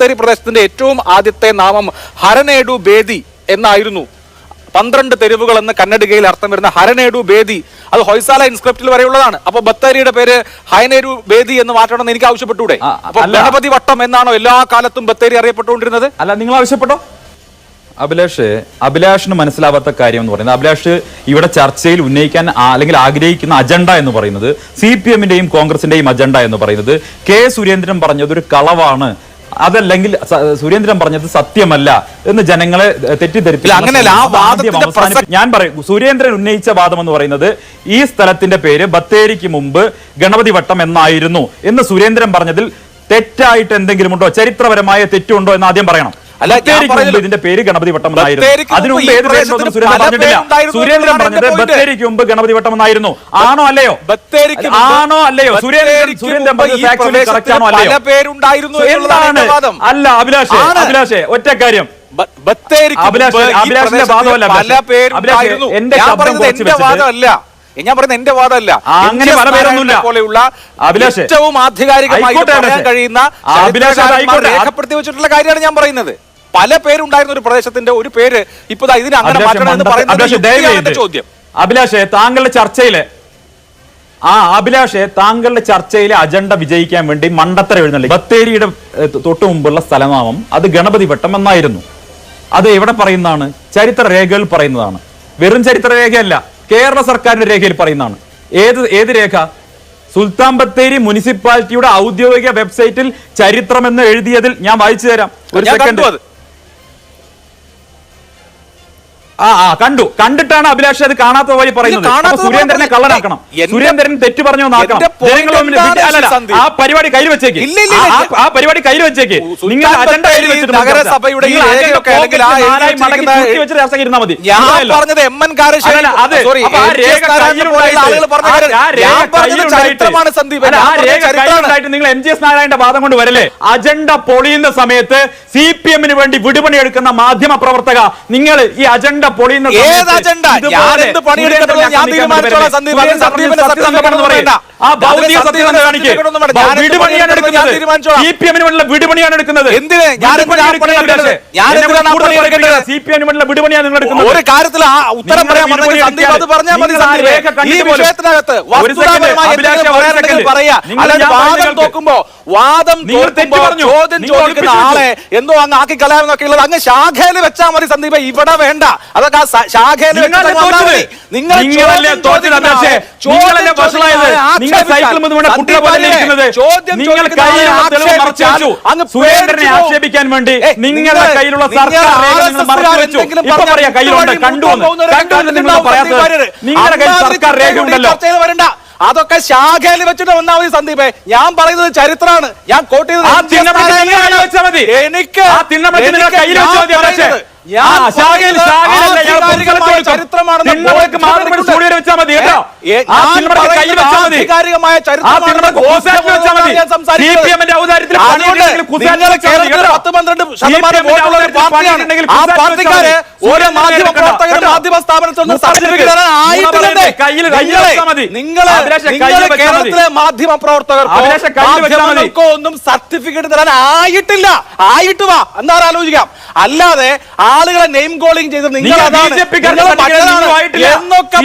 ബത്തേരി പ്രദേശത്തിന്റെ ഏറ്റവും ആദ്യത്തെ നാമം ഹരനേഡു ബേദി എന്നായിരുന്നു. പന്ത്രണ്ട് തെരുവുകൾ എന്ന് കന്നഡികയിൽ അർത്ഥം വരുന്ന ഹരനേഡു ബേദി അത് ഹൊയ്സാല ഇൻസ്ക്രിപ്റ്റിൽ വരെയുള്ളതാണ്. അപ്പൊ ബത്തേരിയുടെ പേര് ഹൈനേരു ബേദി എന്ന് മാറ്റണമെന്ന് എനിക്ക് ആവശ്യപ്പെട്ടൂടെ അപ്പൊ. ഗണപതി വട്ടം എന്നാണോ എല്ലാ കാലത്തും ബത്തേരി അറിയപ്പെട്ടുകൊണ്ടിരുന്നത്? അല്ല നിങ്ങൾ ആവശ്യപ്പെട്ടോ? അഭിലാഷ് അഭിലാഷിന് മനസ്സിലാവാത്ത കാര്യം എന്ന് പറയുന്നത് അഭിലാഷ് ഇവിടെ ചർച്ചയിൽ ഉന്നയിക്കാൻ അല്ലെങ്കിൽ ആഗ്രഹിക്കുന്ന അജണ്ട എന്ന് പറയുന്നത് സി പി എമ്മിന്റെയും കോൺഗ്രസിന്റെയും അജണ്ട എന്ന് പറയുന്നത്. കെ സുരേന്ദ്രൻ പറഞ്ഞത് ഒരു കളവാണ് അതല്ലെങ്കിൽ സുരേന്ദ്രൻ പറഞ്ഞത് സത്യമല്ല എന്ന് ജനങ്ങളെ അങ്ങനെയല്ല. അവസാനിപ്പി- ഞാൻ പറയും സുരേന്ദ്രൻ ഉന്നയിച്ച വാദം എന്ന് പറയുന്നത് ഈ സ്ഥലത്തിന്റെ പേര് ബത്തേരിക്ക് മുമ്പ് ഗണപതി വട്ടം എന്നായിരുന്നു എന്ന് സുരേന്ദ്രൻ പറഞ്ഞതിൽ തെറ്റായിട്ട് എന്തെങ്കിലും ഉണ്ടോ ചരിത്രപരമായ തെറ്റുണ്ടോ എന്ന് ആദ്യം പറയണം അല്ല. ഇതിന്റെ പേര് ഗണപതി വട്ടം എന്നായിരുന്നു. ഏത് പേരുണ്ടെന്ന് സുരേന്ദ്രൻ പറഞ്ഞിട്ടില്ല. സുരേന്ദ്രൻ പറഞ്ഞത്. ബത്തേരിക്ക് മുമ്പ് ഗണപതി വട്ടം എന്നായിരുന്നു. ആണോ അല്ലയോ? ബത്തേരിക്ക് ആണോ അല്ലയോ? സുരേന്ദ്രൻ പറഞ്ഞത് ആണോ അല്ലയോ? എന്താണ്? അല്ല അഭിലാഷേ. അഭിലാഷേ ഒറ്റ കാര്യം. അഭിലാഷിന്റെ വാദമല്ല എന്റെ ശബ്ദം കുറച്ച് വാദമല്ല. ഞാൻ പറയുന്നത് എന്റെ വാദമല്ല. അങ്ങനെ. പല പേരൊന്നുമില്ല. പോലെയുള്ള അഭിലാഷേ. ഏറ്റവും ആധികാരികമായി കഴിയുന്ന. രേഖപ്പെടുത്തി വെച്ചിട്ടുള്ള കാര്യമാണ് ഞാൻ പറയുന്നത്. പല പേരുണ്ടായിരുന്ന ഒരു പ്രദേശത്തിന്റെ ഒരു പേര് ഇപ്പൊ ഇതിനെ അങ്ങനെ മാറ്റണമെന്ന് മാറ്റണം എന്ന് പറയുന്നത്. ചോദ്യം. അഭിലാഷേ താങ്കളുടെ ചർച്ചയിൽ ആ അഭിലാഷെ താങ്കളുടെ ചർച്ചയിലെ അജണ്ട വിജയിക്കാൻ വേണ്ടി മണ്ടത്തര എഴുന്നള്ളി. ബത്തേരിയുടെ തൊട്ടു മുമ്പുള്ള സ്ഥലനാമം അത് ഗണപതി വട്ടം എന്നായിരുന്നു. അത് എവിടെ പറയുന്നതാണ്? ചരിത്ര രേഖകൾ പറയുന്നതാണ്. വെറും ചരിത്ര രേഖയല്ല കേരള സർക്കാരിന്റെ രേഖയിൽ പറയുന്നതാണ്. ഏത് ഏത് രേഖ? സുൽത്താൻ ബത്തേരി മുനിസിപ്പാലിറ്റിയുടെ ഔദ്യോഗിക വെബ്സൈറ്റിൽ ചരിത്രം എന്ന് എഴുതിയതിൽ ഞാൻ വായിച്ചു തരാം. ഒരു സെക്കൻഡ് ആ ആ കണ്ടു. കണ്ടിട്ടാണ് അഭിലാഷ് അത് കാണാത്ത പോലെ പറയുന്നത്. സുരേന്ദ്രനെ കള്ളനാക്കണം. സുരേന്ദ്രൻ തെറ്റ് പറഞ്ഞു അല്ലല്ല, ആ പരിപാടി കയ്യിൽ വെച്ചേക്ക്. ആ- പരിപാടി കയ്യിൽ വെച്ചേക്ക്. നിങ്ങൾ അജണ്ട കയ്യിൽ വെച്ചിട്ട് നിങ്ങൾ എം ജി എസ് നാരായണന്റെ വാദം കൊണ്ട് വരല്ലേ? അജണ്ട പൊളിയുന്ന സമയത്ത് സി പി എമ്മിന് വേണ്ടി വിടുപണി എടുക്കുന്ന മാധ്യമ പ്രവർത്തക നിങ്ങൾ ഈ അജണ്ട പൊളിയുന്ന ഏത് അജണ്ട? ഞാൻ എന്ത് പണിയെടുക്കട്ടെ ഞാൻ തീരുമാനിച്ചോളാം സന്ദീപ്. സന്ദീപിന്റെ സുരേന്ദ്രൻ certificate ഒന്നും പറയും. വേണ്ട. ആ ഭൗതിക സത്യസന്ധത കാണിക്ക്. വിടുപണിയാണ് എടുക്കുന്നത്. സി പി എമ്മിന് വേണ്ടിയുള്ള വിടുപണിയാണ് എടുക്കുന്നത്? സി പി എമ്മിന് വേണ്ടിയുള്ള വിടുപണിയാണ് നിങ്ങൾ എടുക്കുന്നത്. ഒരു കാര്യത്തിൽ ഉത്തരം പറയാൻ പറഞ്ഞാൽ മതി ഈ വിഷയത്തിനകത്ത് ഞാൻ വാദം. ചോദ്യം ചോദിക്കുന്ന ആളെ എന്തോ അങ്ങ് ആക്കി കളയാമെന്നൊക്കെ ഉള്ളത് അങ്ങ് ശാഖയിൽ വെച്ചാൽ മതി സന്ദീപ്. ഇവിടെ വേണ്ട. അതൊക്കെ ശാഖയിൽ? മതി. നിങ്ങൾ സൈക്കിൾ കുട്ടിയെ സുരേന്ദ്രനെ ആക്ഷേപിക്കാൻ വേണ്ടി നിങ്ങളുടെ കയ്യിലുള്ള സർക്കാർ കയ്യിലുണ്ട് കണ്ടു മുന്നോട്ട് പോകുന്നവരെ കണ്ടു നിങ്ങൾ പറയാത്തത് നിങ്ങളുടെ കയ്യിൽ സർക്കാർ രേഖ ഉണ്ടല്ലോ വരണ്ട അതൊക്കെ ശാഖയിൽ വെച്ചിട്ട് വന്നാൽ മതി സന്ദീപേ ഞാൻ പറയുന്നത് ചരിത്രമാണ് ഞാൻ കോട്ട് ചെയ്തത് ആ എം. ജി. എസ്. ചിഹ്നം നിങ്ങൾ നാരായണനാണ്. കയ്യിൽ വെച്ചാൽ മതി എനിക്ക് ആ ആ ആ ആ ആ മാധ്യമ സ്ഥാപനത്തിൽ നിങ്ങളെ-. കേരളത്തിലെ മാധ്യമ പ്രവർത്തകർക്കോ. ഒന്നും സർട്ടിഫിക്കറ്റ് തരാൻ ആയിട്ടില്ല. ആയിട്ട് വാ. എന്താ ആലോചിക്കാം. അല്ലാതെ ആളുകളെ നെയിം കോളിംഗ് ചെയ്ത് നിങ്ങൾ. എന്നൊക്കെ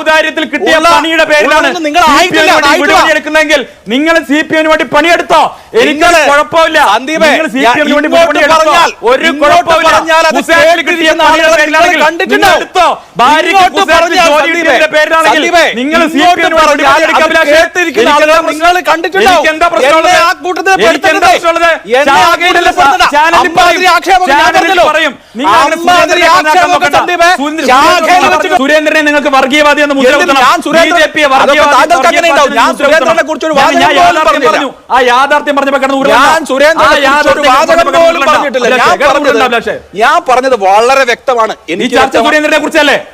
ഔദാര്യത്തിൽ കിട്ടിയ പണിയുടെ പേരിലാണ് നിങ്ങൾ എടുക്കുന്നെങ്കിൽ നിങ്ങൾ സി പി എമ്മിന് വേണ്ടി പണിയെടുത്തോ. എനിക്ക് കുഴപ്പമില്ല. ഒരു നിങ്ങൾ സി പി എമ്മിന് വേണ്ടി നിങ്ങൾ കണ്ടിട്ടുണ്ടാവും. എന്താ ആ കൂട്ടത്തിൽ പറയും. പറയും സുരേന്ദ്രനെ നിങ്ങൾക്ക് വർഗീയവാദി എന്ന്. പറഞ്ഞു. ആ യാഥാർത്ഥ്യം പറഞ്ഞപ്പോ ഞാൻ പറഞ്ഞത് വളരെ വ്യക്തമാണ്. ഈ എനിക്ക് ചർച്ച. സുരേന്ദ്രനെ കുറിച്ചല്ലേ?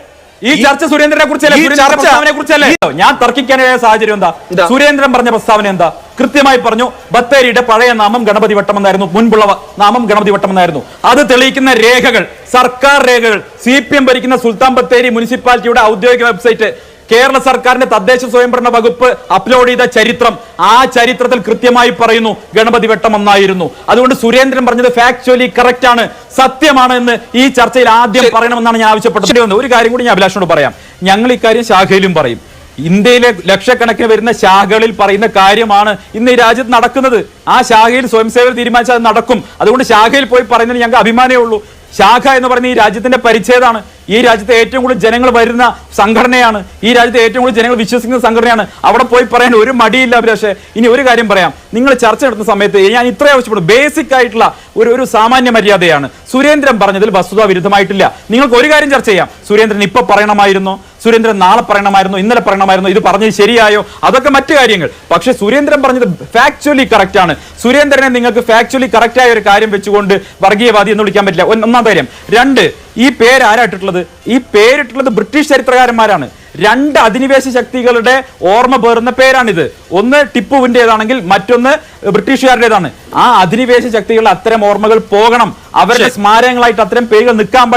ഈ ചർച്ച സുരേന്ദ്രനെ കുറിച്ചല്ലേ? ഈ സുരേന്ദ്രന്റെ ചർച്ച- അവനെ കുറിച്ചല്ലേ? ഞാൻ തർക്കിക്കാനായ സാഹചര്യം എന്താ. സുരേന്ദ്രൻ പറഞ്ഞ പ്രസ്താവന എന്താ? കൃത്യമായി പറഞ്ഞു ബത്തേരിയുടെ പഴയ നാമം ഗണപതി വട്ടം എന്നായിരുന്നു മുൻപുള്ള നാമം ഗണപതി വട്ടം എന്നായിരുന്നു അത് തെളിയിക്കുന്ന രേഖകൾ സർക്കാർ രേഖകൾ സി പി എം ഭരിക്കുന്ന സുൽത്താൻ ബത്തേരി മുനിസിപ്പാലിറ്റിയുടെ ഔദ്യോഗിക വെബ്സൈറ്റ് കേരള സർക്കാരിന്റെ തദ്ദേശ സ്വയംഭരണ വകുപ്പ് അപ്ലോഡ് ചെയ്ത ചരിത്രം ആ ചരിത്രത്തിൽ കൃത്യമായി പറയുന്നു ഗണപതി വെട്ടം ഒന്നായിരുന്നു. അതുകൊണ്ട് സുരേന്ദ്രൻ പറഞ്ഞത് ഫാക്ച്വലി കറക്റ്റ് ആണ് സത്യമാണ് എന്ന് ഈ ചർച്ചയിൽ ആദ്യം പറയണമെന്നാണ് ഞാൻ ആവശ്യപ്പെട്ടത്. ഒരു കാര്യം കൂടി ഞാൻ അഭിലാഷനോട് പറയാം. ഞങ്ങൾ ഇക്കാര്യം ശാഖയിലും പറയും. ഇന്ത്യയിലെ ലക്ഷക്കണക്കിന് വരുന്ന ശാഖകളിൽ പറയുന്ന കാര്യമാണ് ഇന്ന് ഈ രാജ്യത്ത് നടക്കുന്നത്. ആ ശാഖയിൽ സ്വയം സേവകർ തീരുമാനിച്ചാൽ അത് നടക്കും. അതുകൊണ്ട് ശാഖയിൽ പോയി പറയുന്നതിന് ഞങ്ങൾക്ക് അഭിമാനമേ ഉള്ളൂ. ശാഖ എന്ന് പറയുന്ന ഈ രാജ്യത്തിന്റെ പരിച്ഛേദമാണ്. ഈ രാജ്യത്തെ ഏറ്റവും കൂടുതൽ ജനങ്ങൾ വരുന്ന സംഘടനയാണ്. ഈ രാജ്യത്തെ ഏറ്റവും കൂടുതൽ ജനങ്ങൾ വിശ്വസിക്കുന്ന സംഘടനയാണ്. അവിടെ പോയി പറയാൻ ഒരു മടിയില്ല പക്ഷേ ഇനി ഒരു കാര്യം പറയാം. നിങ്ങൾ ചർച്ച നടത്തുന്ന സമയത്ത് ഞാൻ ഇത്രയും ആവശ്യപ്പെടും ബേസിക് ആയിട്ടുള്ള ഒരു ഒരു സാമാന്യ മര്യാദയാണ്. സുരേന്ദ്രൻ പറഞ്ഞതിൽ വസ്തുത വിരുദ്ധമായിട്ടില്ല. നിങ്ങൾക്ക് ഒരു കാര്യം ചർച്ച ചെയ്യാം. സുരേന്ദ്രൻ ഇപ്പൊ പറയണമായിരുന്നോ. സുരേന്ദ്രൻ നാളെ പറയണമായിരുന്നു ഇന്നലെ പറയണമായിരുന്നു ഇത് പറഞ്ഞത് ശരിയായോ? അതൊക്കെ മറ്റു കാര്യങ്ങൾ. പക്ഷെ സുരേന്ദ്രൻ പറഞ്ഞത് ഫാക്ച്വലി കറക്റ്റ് ആണ്. സുരേന്ദ്രനെ നിങ്ങൾക്ക് ഫാക്ച്വലി കറക്റ്റ് ആയ ഒരു കാര്യം വെച്ചുകൊണ്ട് വർഗീയവാദി എന്ന് വിളിക്കാൻ പറ്റില്ല. ഒന്ന് കാര്യം. രണ്ട് ഈ പേര് ആരായിട്ടുള്ളത് ഈ പേരിട്ടുള്ളത് ബ്രിട്ടീഷ് ചരിത്രകാരന്മാരാണ്. രണ്ട് അധിനിവേശ ശക്തികളുടെ ഓർമ്മ പേറുന്ന പേരാണിത്. ഒന്ന് ടിപ്പുവിന്റെതാണെങ്കിൽ മറ്റൊന്ന് ബ്രിട്ടീഷുകാരുടേതാണ്. ആ അധിനിവേശ ശക്തികളുടെ അത്തരം ഓർമ്മകൾ പോകണം. അവരുടെ സ്മാരകങ്ങളായിട്ട് അത്തരം പേരുകൾ നിൽക്കാൻ